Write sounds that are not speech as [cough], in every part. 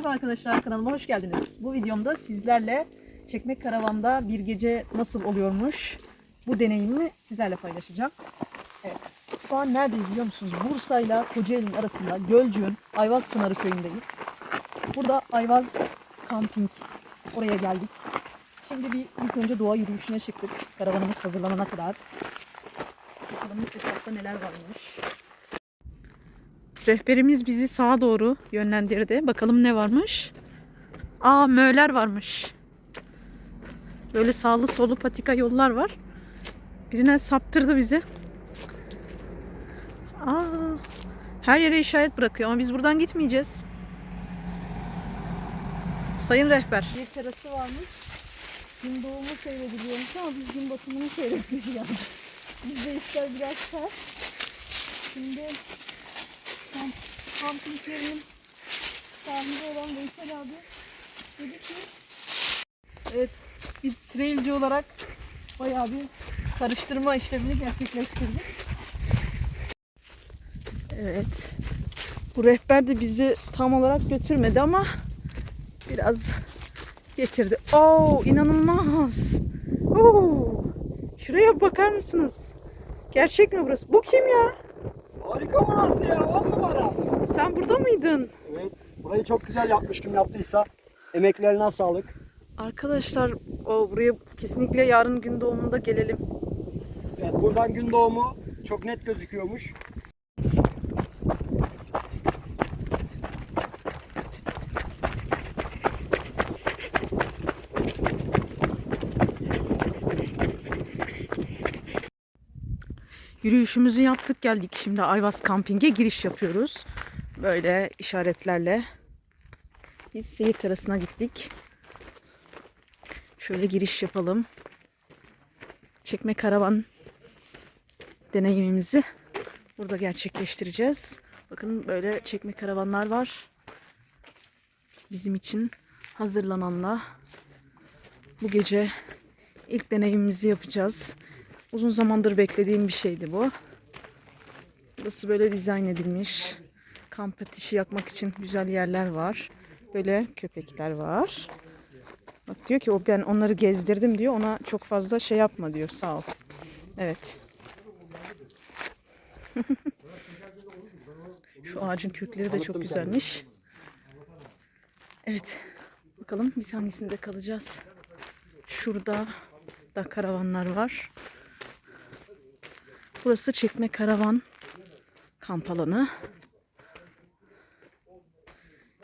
Merhaba arkadaşlar kanalıma hoş geldiniz. Bu videomda sizlerle çekmek karavanda bir gece nasıl oluyormuş bu deneyimi sizlerle paylaşacağım. Evet. Şu an neredeyiz biliyor musunuz? Bursa ile Kocaeli'nin arasında Gölcük'ün Ayvaz Pınarı köyündeyiz. Burada Ayvaz Camping oraya geldik. Şimdi bir ilk önce doğa yürüyüşüne çıktık. Karavanımız hazırlanana kadar. Bakalım etrafta neler varmış. Rehberimiz bizi sağa doğru yönlendirdi. Bakalım ne varmış. Aa möller varmış. Böyle sağlı solu patika yollar var. Birine saptırdı bizi. Aa, her yere işaret bırakıyor ama biz buradan gitmeyeceğiz. Sayın rehber. Bir terası varmış. Gün doğumu seyrediliyormuş ama biz gün batımını yani. [laughs] Bizde işler biraz ters. Şimdi kamp, kamping yerinin sahibi olan Veysel abi dedi ki Evet bir trailci olarak bayağı bir karıştırma işlemini gerçekleştirdik. Evet. Bu rehber de bizi tam olarak götürmedi ama biraz getirdi. Oo inanılmaz. Oo. Şuraya bakar mısınız? Gerçek mi burası? Bu kim ya? Harika burası ya, on numara. Sen burada mıydın? Evet, burayı çok güzel yapmış kim yaptıysa. Emeklerine sağlık. Arkadaşlar o buraya kesinlikle yarın gün doğumunda gelelim. Evet, buradan gün doğumu çok net gözüküyormuş. Yürüyüşümüzü yaptık geldik. Şimdi Ayvaz Camping'e giriş yapıyoruz. Böyle işaretlerle. Biz seyir terasına gittik. Şöyle giriş yapalım. Çekme karavan deneyimimizi burada gerçekleştireceğiz. Bakın böyle çekme karavanlar var. Bizim için hazırlananla bu gece ilk deneyimimizi yapacağız. Uzun zamandır beklediğim bir şeydi bu. Burası böyle dizayn edilmiş. Kamp ateşi yakmak için güzel yerler var. Böyle köpekler var. Bak diyor ki o ben onları gezdirdim diyor. Ona çok fazla şey yapma diyor. Sağ ol. Evet. [laughs] Şu ağacın kökleri de çok güzelmiş. Evet. Bakalım biz hangisinde kalacağız. Şurada da karavanlar var. Burası çekme karavan kamp alanı.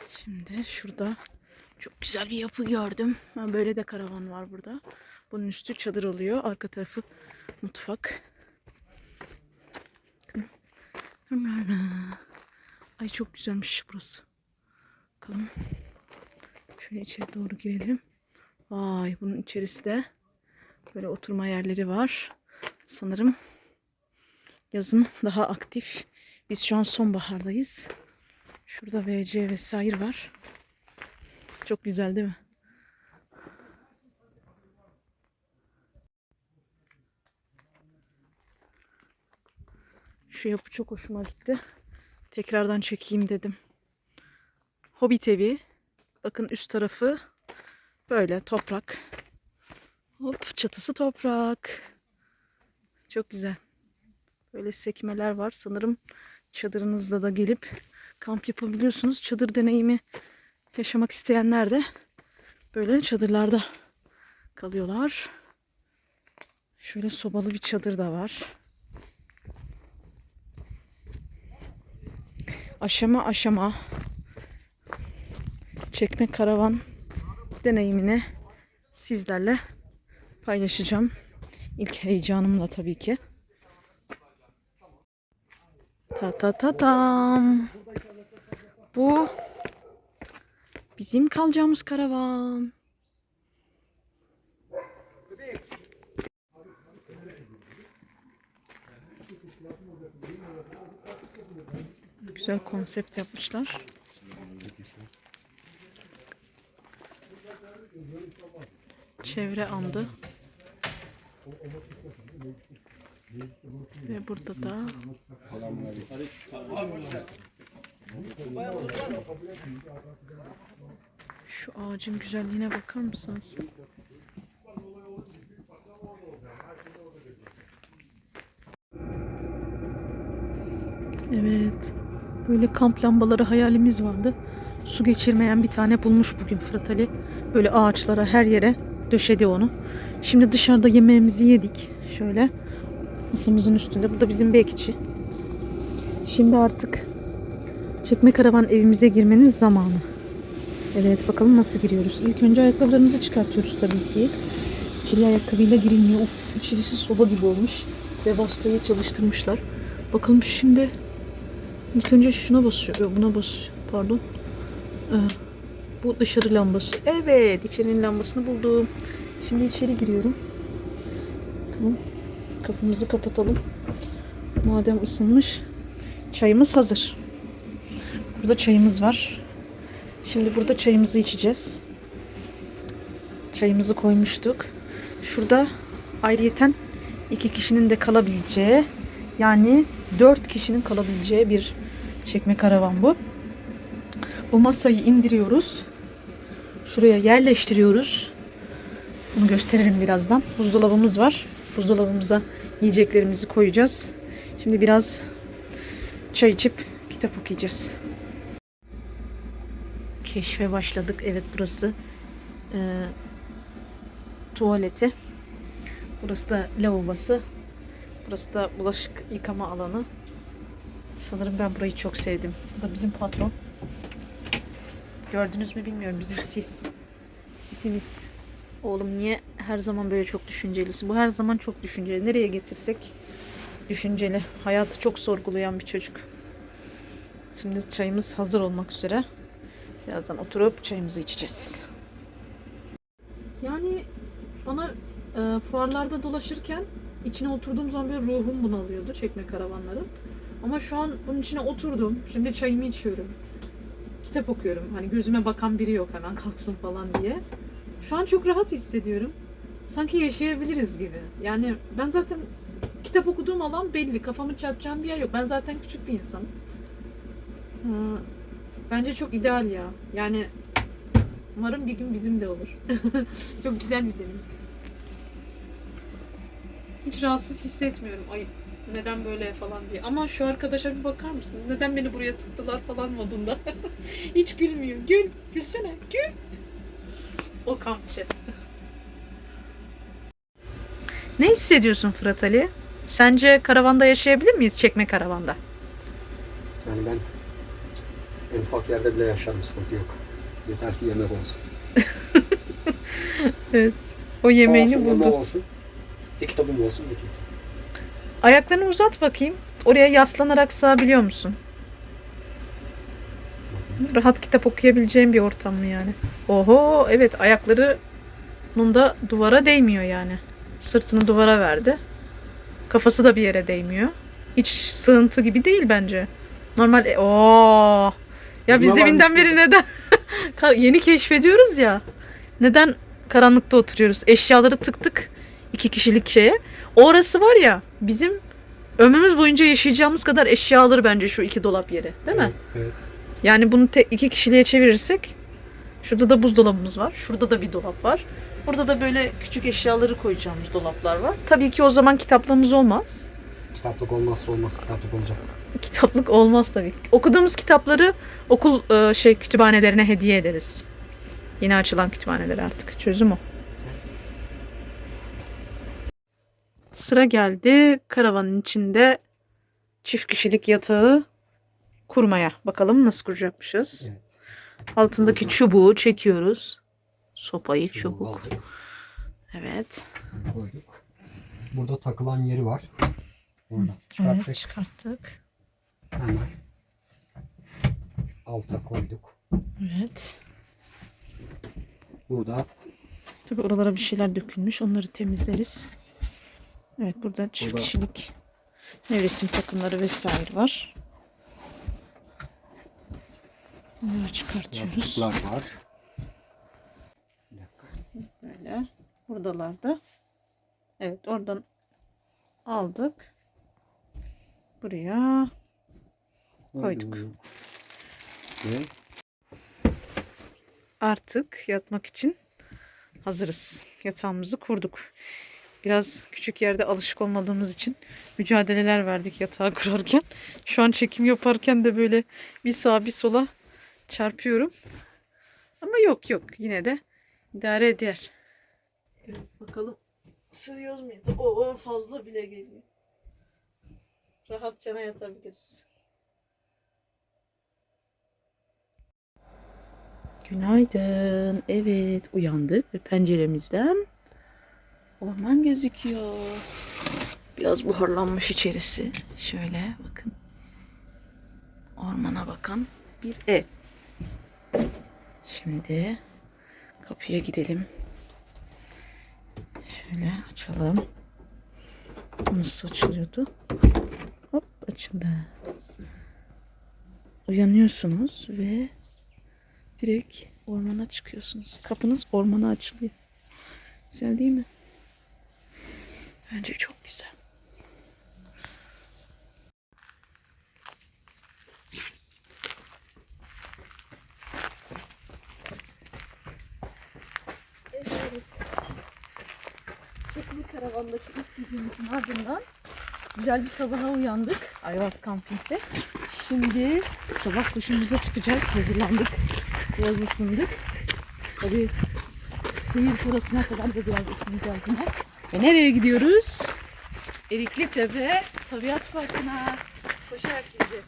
Şimdi şurada çok güzel bir yapı gördüm. Ha, Böyle de karavan var burada. Bunun üstü çadır oluyor. Arka tarafı mutfak. Ay çok güzelmiş burası. Bakalım. Şöyle içeri doğru girelim. Vay bunun içerisi de böyle oturma yerleri var. Sanırım yazın daha aktif. Biz şu an sonbahardayız. Şurada VC vesaire var. Çok güzel değil mi? Şu yapı çok hoşuma gitti. Tekrardan çekeyim dedim. Hobbit evi. Bakın üst tarafı böyle toprak. Hop çatısı toprak. Çok güzel. Böyle sekmeler var. Sanırım çadırınızda da gelip kamp yapabiliyorsunuz. Çadır deneyimi yaşamak isteyenler de böyle çadırlarda kalıyorlar. Şöyle sobalı bir çadır da var. Aşama aşama çekme karavan deneyimini sizlerle paylaşacağım. İlk heyecanımla tabii ki. Ta ta ta tam. Bu bizim kalacağımız karavan. Güzel konsept yapmışlar. Çevre andı. Ve burada da Şu ağacın güzelliğine bakar mısınız? Evet. Böyle kamp lambaları hayalimiz vardı. Su geçirmeyen bir tane bulmuş bugün Fırat Ali. Böyle ağaçlara her yere döşedi onu. Şimdi dışarıda yemeğimizi yedik. Şöyle masamızın üstünde. Bu da bizim bekçi. Şimdi artık çekme karavan evimize girmenin zamanı. Evet bakalım nasıl giriyoruz. İlk önce ayakkabılarımızı çıkartıyoruz tabii ki. İçeri ayakkabıyla girilmiyor. Uf içerisi soba gibi olmuş. Ve bastayı çalıştırmışlar. Bakalım şimdi ilk önce şuna basıyor. Buna basıyor. Pardon. Ee, bu dışarı lambası. Evet içerinin lambasını buldum. Şimdi içeri giriyorum. Bakalım. Kapımızı kapatalım. Madem ısınmış. Çayımız hazır. Burada çayımız var. Şimdi burada çayımızı içeceğiz. Çayımızı koymuştuk. Şurada ayrıyeten iki kişinin de kalabileceği yani dört kişinin kalabileceği bir çekme karavan bu. Bu masayı indiriyoruz. Şuraya yerleştiriyoruz. Bunu gösteririm birazdan. Buzdolabımız var. Buzdolabımıza yiyeceklerimizi koyacağız. Şimdi biraz çay içip kitap okuyacağız. Keşfe başladık. Evet burası e, tuvaleti. Burası da lavabosu. Burası da bulaşık yıkama alanı. Sanırım ben burayı çok sevdim. Bu da bizim patron. Gördünüz mü bilmiyorum bizim sis. Sisimiz. Oğlum niye her zaman böyle çok düşüncelisin? Bu her zaman çok düşünceli. Nereye getirsek düşünceli. Hayatı çok sorgulayan bir çocuk. Şimdi çayımız hazır olmak üzere. Birazdan oturup çayımızı içeceğiz. Yani bana e, fuarlarda dolaşırken içine oturduğum zaman böyle ruhum bunalıyordu çekme karavanları. Ama şu an bunun içine oturdum. Şimdi çayımı içiyorum. Kitap okuyorum. Hani gözüme bakan biri yok hemen kalksın falan diye. Şu an çok rahat hissediyorum. Sanki yaşayabiliriz gibi. Yani ben zaten kitap okuduğum alan belli. Kafamı çarpacağım bir yer yok. Ben zaten küçük bir insanım. Bence çok ideal ya. Yani umarım bir gün bizim de olur. [laughs] çok güzel bir deneyim. Hiç rahatsız hissetmiyorum. Ay neden böyle falan diye. Ama şu arkadaşa bir bakar mısınız? Neden beni buraya tıktılar falan modunda. [laughs] Hiç gülmüyor. Gül. Gülsene. Gül. O kampçı. Ne hissediyorsun Fırat Ali? Sence karavanda yaşayabilir miyiz? Çekme karavanda. Yani ben en ufak yerde bile yaşarım sıkıntı yok. Yeter ki yemek olsun. [laughs] Evet. O Sağ yemeğini yemek bulduk. olsun. Bir kitabım olsun yeter. Ayaklarını uzat bakayım. Oraya yaslanarak sığabiliyor musun? Rahat kitap okuyabileceğim bir ortam mı yani? Oho evet ayaklarının da duvara değmiyor yani. Sırtını duvara verdi. Kafası da bir yere değmiyor. Hiç sığıntı gibi değil bence. Normal e, oo. Ya biz deminden şey. beri neden [laughs] yeni keşfediyoruz ya. Neden karanlıkta oturuyoruz? Eşyaları tıktık iki kişilik şeye. Orası var ya bizim ömrümüz boyunca yaşayacağımız kadar eşya alır bence şu iki dolap yeri. Değil mi? Evet, evet. Yani bunu te- iki kişiliğe çevirirsek şurada da buzdolabımız var. Şurada da bir dolap var. Burada da böyle küçük eşyaları koyacağımız dolaplar var. Tabii ki o zaman kitaplığımız olmaz. Kitaplık olmazsa olmaz. Kitaplık olacak. Kitaplık olmaz tabii. Okuduğumuz kitapları okul e, şey kütüphanelerine hediye ederiz. Yeni açılan kütüphaneler artık. Çözüm o. Sıra geldi karavanın içinde çift kişilik yatağı kurmaya. Bakalım nasıl kuracakmışız. Evet. Altındaki çubuğu çekiyoruz. Sopayı, Şunu çubuk. aldık, Evet. koyduk. Burada takılan yeri var. Burada çıkarttık. Evet çıkarttık. Hemen alta koyduk. Evet. Burada Tabii oralara bir şeyler dökülmüş. Onları temizleriz. Evet burada çift Burada- kişilik nevresim takımları vesaire var. Bunları çıkartıyoruz. yastıklar var. Bir dakika. Böyle. Buradalar Evet oradan aldık. Buraya Koyduk. Artık yatmak için hazırız. Yatağımızı kurduk. Biraz küçük yerde alışık olmadığımız için mücadeleler verdik yatağı kurarken. Şu an çekim yaparken de böyle bir sağa bir sola çarpıyorum. Ama yok yok yine de idare eder. Bakalım sığıyoruz muyuz? O fazla bile geliyor. Rahatça yatabiliriz. Günaydın. Evet uyandık ve penceremizden orman gözüküyor. Biraz buharlanmış içerisi. Şöyle bakın. Ormana bakan bir ev. Şimdi kapıya gidelim. Şöyle açalım. Nasıl açılıyordu? Hop açıldı. Uyanıyorsunuz ve direkt ormana çıkıyorsunuz. Kapınız ormana açılıyor. Güzel değil mi? Bence çok güzel. Evet. Çekme karavandaki ilk gecemizin ardından güzel bir sabaha uyandık. Ayvaz kampingde. Şimdi sabah koşumuza çıkacağız. Hazırlandık. Biraz ısındık. Tabii seyir turasına kadar da biraz ısınacağız yine. Ve nereye gidiyoruz? Erikli Tepe Tabiat Parkı'na koşarak gideceğiz.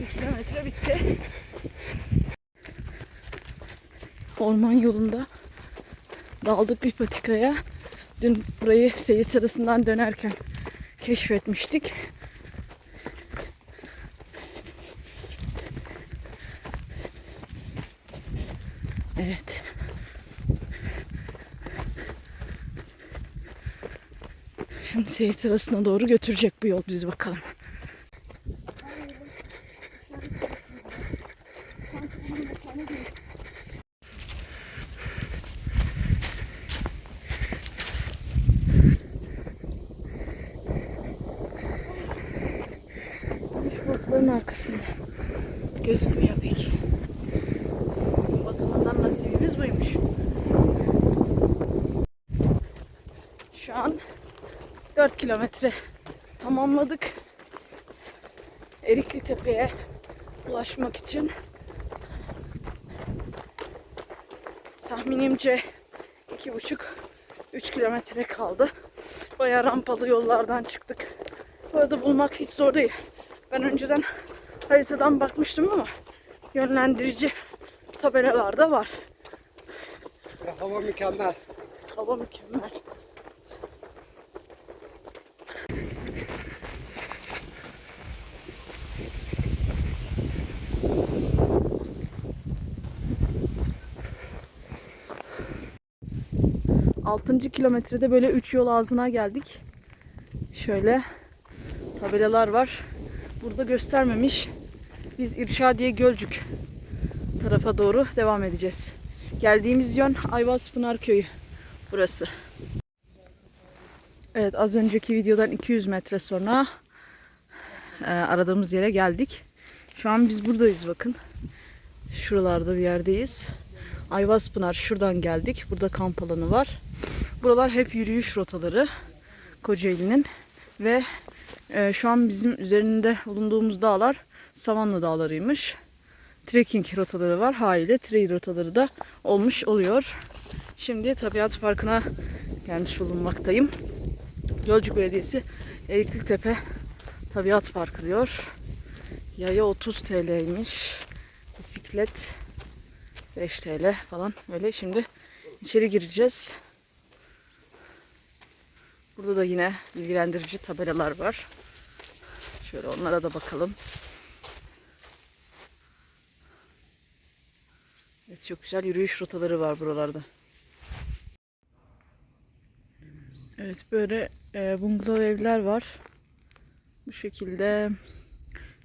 Bir kilometre bitti. Orman yolunda daldık bir patikaya. Dün burayı seyir sırasından dönerken keşfetmiştik. Evet. Şimdi seyir terasına doğru götürecek bu yol bizi bakalım. Kilometre tamamladık. Erikli Tepe'ye ulaşmak için tahminimce iki buçuk 3 kilometre kaldı. Bayağı rampalı yollardan çıktık. Bu arada bulmak hiç zor değil. Ben önceden haritadan bakmıştım ama yönlendirici tabelalar da var. Hava mükemmel. Hava mükemmel. Altıncı kilometrede böyle üç yol ağzına geldik. Şöyle tabelalar var. Burada göstermemiş. Biz İrşadiye Gölcük tarafa doğru devam edeceğiz. Geldiğimiz yön Ayvaz Pınar Köyü burası. Evet az önceki videodan 200 metre sonra e, aradığımız yere geldik. Şu an biz buradayız bakın. Şuralarda bir yerdeyiz. Ayvaz Pınar şuradan geldik. Burada kamp alanı var. Buralar hep yürüyüş rotaları Kocaeli'nin ve e, şu an bizim üzerinde bulunduğumuz dağlar Savanlı dağlarıymış. Trekking rotaları var. Haliyle trail rotaları da olmuş oluyor. Şimdi Tabiat Parkı'na gelmiş bulunmaktayım. Gölcük Belediyesi Erikli Tepe Tabiat Parkı diyor. Yaya 30 TL'ymiş. Bisiklet 5 TL falan. Böyle şimdi içeri gireceğiz. Burada da yine bilgilendirici tabelalar var. Şöyle onlara da bakalım. Evet çok güzel yürüyüş rotaları var buralarda. Evet böyle e, bungalov evler var. Bu şekilde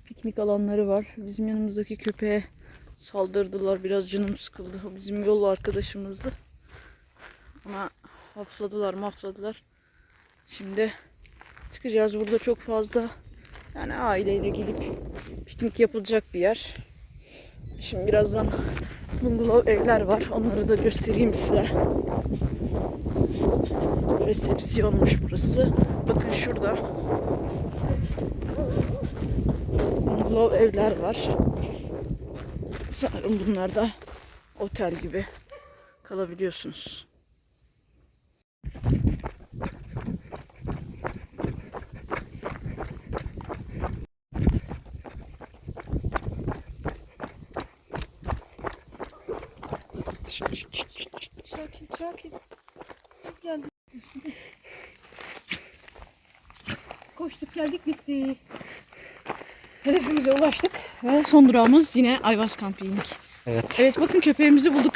piknik alanları var. Bizim yanımızdaki köpeğe saldırdılar. Biraz canım sıkıldı. Bizim yol arkadaşımızdı. Ama hafladılar mahvladılar. Şimdi çıkacağız. Burada çok fazla yani aileyle gelip piknik yapılacak bir yer. Şimdi birazdan bungalov evler var. Onları da göstereyim size. Resepsiyonmuş burası. Bakın şurada. Bungalov evler var. Sanırım bunlar da otel gibi kalabiliyorsunuz. Sakin sakin. Biz geldik. Koştuk geldik bitti. Hedefimize ulaştık ve son durağımız yine Ayvaz Camping. Evet. Evet bakın köpeğimizi bulduk.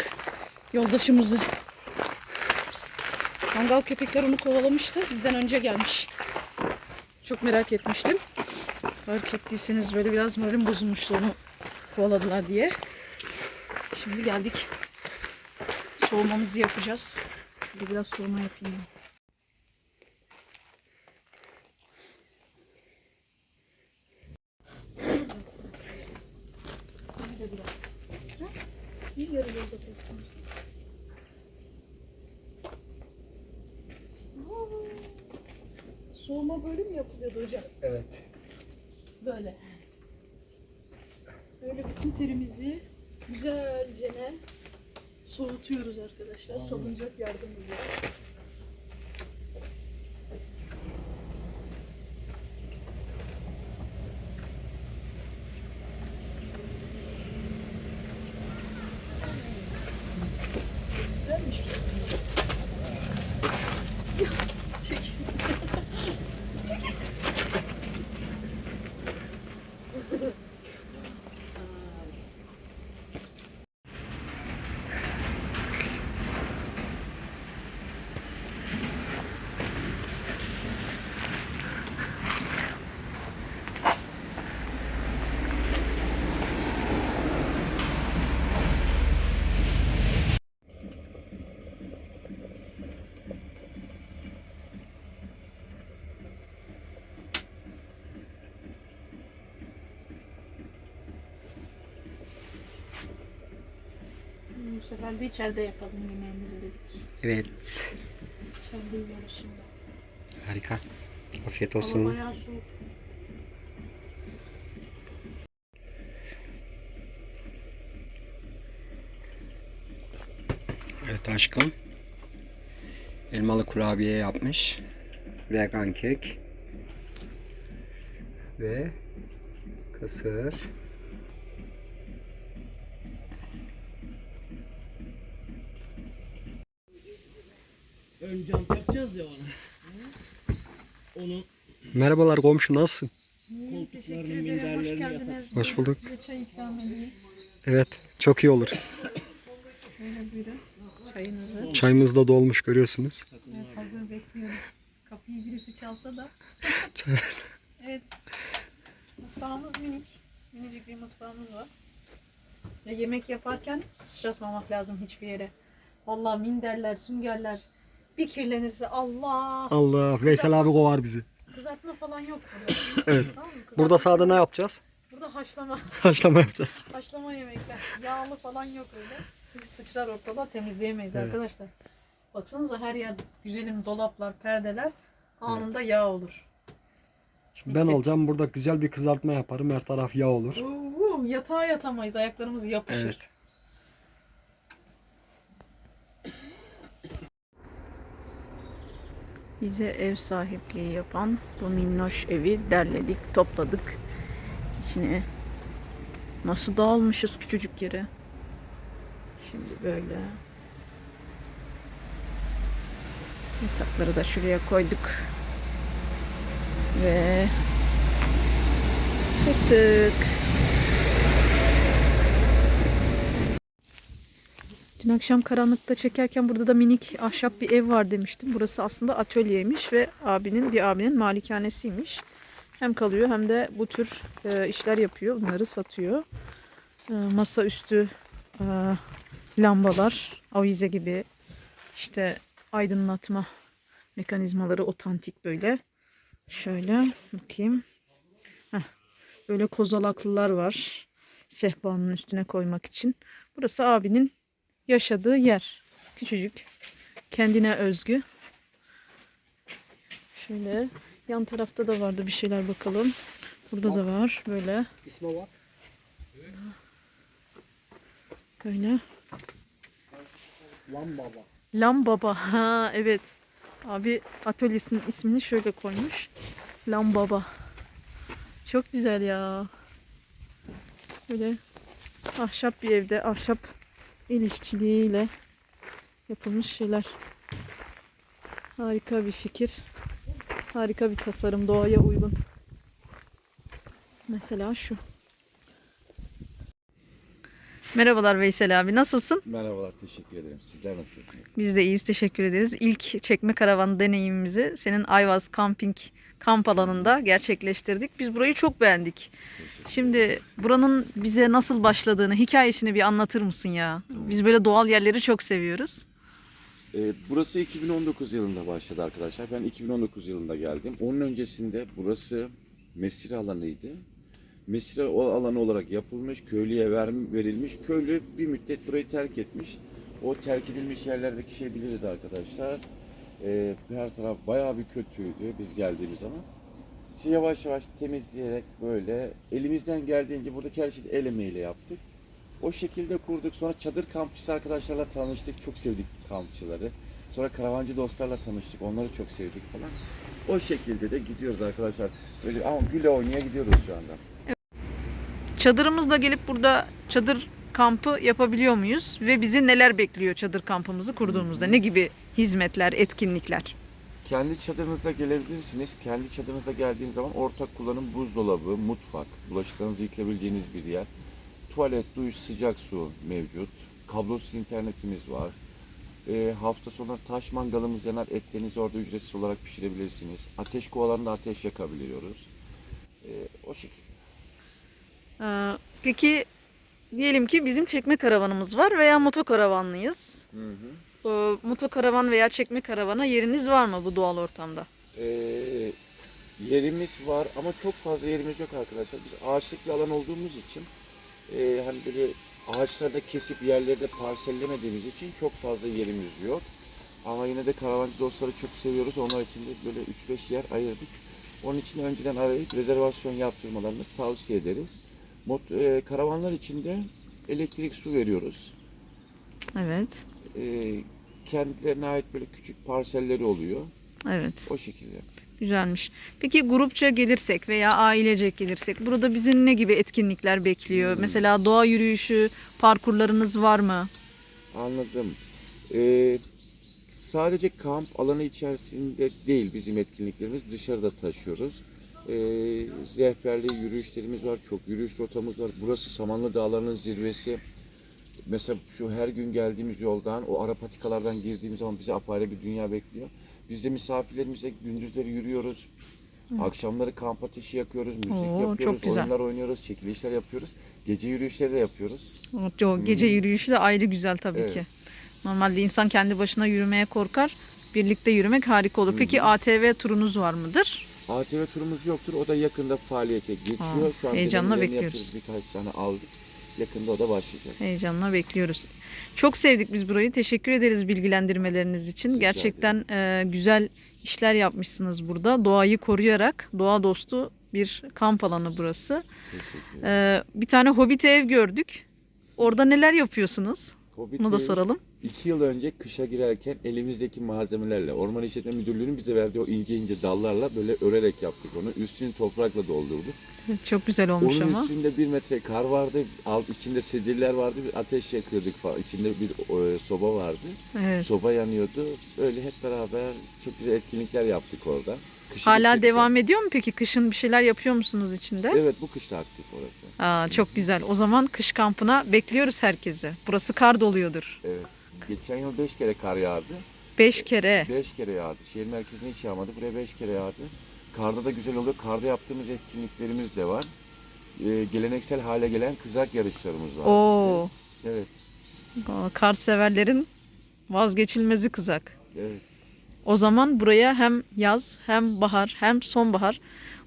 Yoldaşımızı. Mangal köpekler onu kovalamıştı. Bizden önce gelmiş. Çok merak etmiştim. Fark ettiyseniz böyle biraz moralim bozulmuştu onu kovaladılar diye. Şimdi geldik. Soğumamızı yapacağız. Bir biraz soğuma yapayım. ben. Bir yarı yolda bekliyorsun. Soğuma böyle mi yapılıyordu hocam? Evet. Böyle. Böyle bütün terimizi güzelce ne soğutuyoruz arkadaşlar. Salıncak yardımıyla. Güzelmiş bu. Ya, çek. Bu sefer de içeride yapalım yemeğimizi dedik. Evet. İçeride yiyoruz şimdi. Harika. Afiyet Hava olsun. bayağı soğuk. Evet aşkım. Elmalı kurabiye yapmış. Vegan kek. Ve kısır. Ön jant yapacağız ya ona. Onun Merhabalar komşu nasılsın? koltuklarının minderlerini yapalım. Hoş bulduk. Size çay ikram edeyim. Evet çok iyi olur. Böyle buyurun. Çayınızı. Çayımız da dolmuş görüyorsunuz. Evet, hazır bekliyorum. Kapıyı birisi çalsa da. [laughs] Çay- Evet. Mutfağımız minik. Minicik bir mutfağımız var. Ya yemek yaparken sıçratmamak lazım hiçbir yere. Vallahi minderler, süngerler bir kirlenirse Allah. Allah Veysel abi kovar bizi. Kızartma falan yok burada. [laughs] Evet. Tamam mı? Kızartma- Burada sağda ne yapacağız? Burada haşlama. [laughs] Haşlama yapacağız. Haşlama yemekler. Yağlı falan yok öyle. Çünkü sıçrar ortalığa temizleyemeyiz Evet. arkadaşlar. Baksanıza her yer güzelim dolaplar, perdeler anında yağ olur. Şimdi ben olacağım burada güzel bir kızartma yaparım. Her taraf yağ olur. Uuu, yatağa yatamayız. Ayaklarımız yapışır. Evet. Bize ev sahipliği yapan bu minnoş evi derledik, topladık. İçine nasıl dağılmışız küçücük yere. Şimdi böyle. Yatakları da şuraya koyduk. Ve çıktık. Dün akşam karanlıkta çekerken burada da minik ahşap bir ev var demiştim. Burası aslında atölyeymiş ve abinin bir abinin malikanesiymiş. Hem kalıyor hem de bu tür e, işler yapıyor. Bunları satıyor. E, masaüstü e, lambalar, avize gibi işte aydınlatma mekanizmaları otantik böyle. Şöyle bakayım. Heh, böyle kozalaklılar var. Sehpanın üstüne koymak için. Burası abinin yaşadığı yer. Küçücük. Kendine özgü. Şöyle yan tarafta da vardı bir şeyler bakalım. Burada da var böyle. İsmi var. Böyle. Lan baba. Lam Baba. Ha evet. Abi atölyesinin ismini şöyle koymuş. Lam Baba. Çok güzel ya. Böyle ahşap bir evde ahşap el işçiliğiyle yapılmış şeyler. Harika bir fikir. Harika bir tasarım doğaya uygun. Mesela şu. Merhabalar Veysel abi nasılsın? Merhabalar, teşekkür ederim. Sizler nasılsınız? Biz de iyiyiz, teşekkür ederiz. İlk çekme karavan deneyimimizi senin Ayvaz Camping kamp alanında gerçekleştirdik. Biz burayı çok beğendik. Şimdi buranın bize nasıl başladığını, hikayesini bir anlatır mısın ya? Biz böyle doğal yerleri çok seviyoruz. Ee, burası 2019 yılında başladı arkadaşlar. Ben 2019 yılında geldim. Onun öncesinde burası mesire alanıydı. Mesire alanı olarak yapılmış, köylüye ver, verilmiş. Köylü bir müddet burayı terk etmiş. O terk edilmiş yerlerdeki şey biliriz arkadaşlar. Ee, her taraf bayağı bir kötüydü biz geldiğimiz zaman. İşte yavaş yavaş temizleyerek böyle elimizden geldiğince buradaki her şeyi el emeğiyle yaptık. O şekilde kurduk. Sonra çadır kampçısı arkadaşlarla tanıştık. Çok sevdik kampçıları. Sonra karavancı dostlarla tanıştık. Onları çok sevdik falan. O şekilde de gidiyoruz arkadaşlar. Böyle ama güle oynaya gidiyoruz şu anda. Çadırımızla gelip burada çadır kampı yapabiliyor muyuz? Ve bizi neler bekliyor çadır kampımızı kurduğumuzda? Ne gibi hizmetler, etkinlikler? Kendi çadırınızda gelebilirsiniz. Kendi çadırınıza geldiğiniz zaman ortak kullanım buzdolabı, mutfak, bulaşıklarınızı yıkayabileceğiniz bir yer. Tuvalet, duş, sıcak su mevcut. Kablosuz internetimiz var. Ee, hafta sonu taş mangalımız yanar. Etlerinizi orada ücretsiz olarak pişirebilirsiniz. Ateş kovalarında ateş yakabiliyoruz. Ee, o şekilde. Ee, peki diyelim ki bizim çekme karavanımız var veya motokaravanlıyız. Ee, motokaravan veya çekme karavana yeriniz var mı bu doğal ortamda? Ee, yerimiz var ama çok fazla yerimiz yok arkadaşlar. Biz ağaçlık bir alan olduğumuz için e, hani böyle ağaçlarda kesip yerlerde parsellemediğimiz için çok fazla yerimiz yok. Ama yine de karavancı dostları çok seviyoruz. Onlar için de böyle 3-5 yer ayırdık. Onun için önceden arayıp rezervasyon yaptırmalarını tavsiye ederiz. Mot, e, karavanlar için de elektrik su veriyoruz. Evet. E, kendilerine ait böyle küçük parselleri oluyor. Evet. O şekilde. Güzelmiş. Peki grupça gelirsek veya ailecek gelirsek burada bizi ne gibi etkinlikler bekliyor? Mesela doğa yürüyüşü, parkurlarınız var mı? Anladım. Ee, sadece kamp alanı içerisinde değil bizim etkinliklerimiz dışarıda taşıyoruz. Ee, rehberli yürüyüşlerimiz var, çok yürüyüş rotamız var. Burası Samanlı Dağları'nın zirvesi. Mesela şu her gün geldiğimiz yoldan, o ara patikalardan girdiğimiz zaman bizi apayrı bir dünya bekliyor. Biz de misafirlerimizle gündüzleri yürüyoruz. Akşamları kamp ateşi yakıyoruz, müzik Oo, yapıyoruz, oyunlar oynuyoruz, çekilişler yapıyoruz. Gece yürüyüşleri de yapıyoruz. O gece yürüyüşü de ayrı güzel tabii Evet. ki. Normalde insan kendi başına yürümeye korkar. Birlikte yürümek harika olur. Peki ATV turunuz var mıdır? ATV turumuz yoktur. O da yakında faaliyete geçiyor. Aa, Şu an heyecanla bekliyoruz. Birkaç tane aldık. Yakında o da başlayacak. Heyecanla bekliyoruz. Çok sevdik biz burayı. Teşekkür ederiz bilgilendirmeleriniz için. Gerçekten e, güzel işler yapmışsınız burada. Doğayı koruyarak doğa dostu bir kamp alanı burası. Teşekkür ederim. E, bir tane hobbit ev gördük. Orada neler yapıyorsunuz? Hobbit Bunu da evi soralım. İki yıl önce kışa girerken elimizdeki malzemelerle, Orman İşletme Müdürlüğü'nün bize verdiği o ince ince dallarla böyle örerek yaptık onu. Üstünü toprakla doldurduk. [laughs] Çok güzel olmuş Onun ama. üstünde bir metre kar vardı. Alt içinde sedirler vardı. Bir ateş yakıyorduk falan. İçinde bir e, soba vardı. Evet. Soba yanıyordu. Böyle hep beraber çok güzel etkinlikler yaptık orada. Kışın Hala içeride- devam ediyor mu peki? Kışın bir şeyler yapıyor musunuz içinde? Evet bu kışta aktif orası. Aa, çok güzel. O zaman kış kampına bekliyoruz herkesi. Burası kar doluyordur. Evet. Geçen yıl 5 kere kar yağdı. Beş kere. 5 kere yağdı. Şehir merkezine hiç yağmadı. Buraya 5 kere yağdı. Karda da güzel oluyor. Karda yaptığımız etkinliklerimiz de var. Ee, geleneksel hale gelen kızak yarışlarımız var. Oo, bizim. Evet. aa, kar severlerin vazgeçilmezi kızak. Evet. O zaman buraya hem yaz hem bahar hem sonbahar.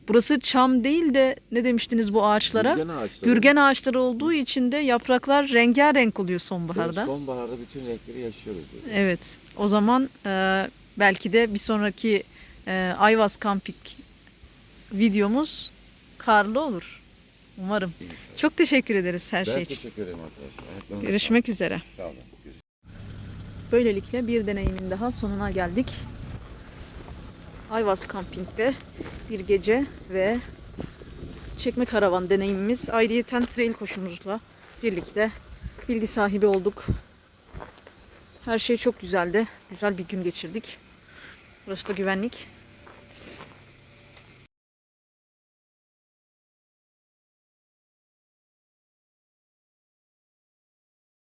Burası çam değil de ne demiştiniz bu ağaçlara? Gürgen ağaçları. Gürgen ağaçları olduğu için de yapraklar rengarenk oluyor Evet, sonbaharda. sonbaharda bütün renkleri yaşıyoruz. burada. Evet. O zaman e, belki de bir sonraki e, Ayvaz Camping videomuz karlı olur. Umarım. İnşallah. Çok teşekkür ederiz her Ben şey için. teşekkür ederim arkadaşlar. Görüşmek üzere. sağlık. Sağ olun. Böylelikle bir deneyimin daha sonuna geldik. Ayvaz Camping'de bir gece ve çekme karavan deneyimimiz ayrıyeten trail koşumuzla birlikte bilgi sahibi olduk. Her şey çok güzeldi. Güzel bir gün geçirdik. Burası da güvenlik.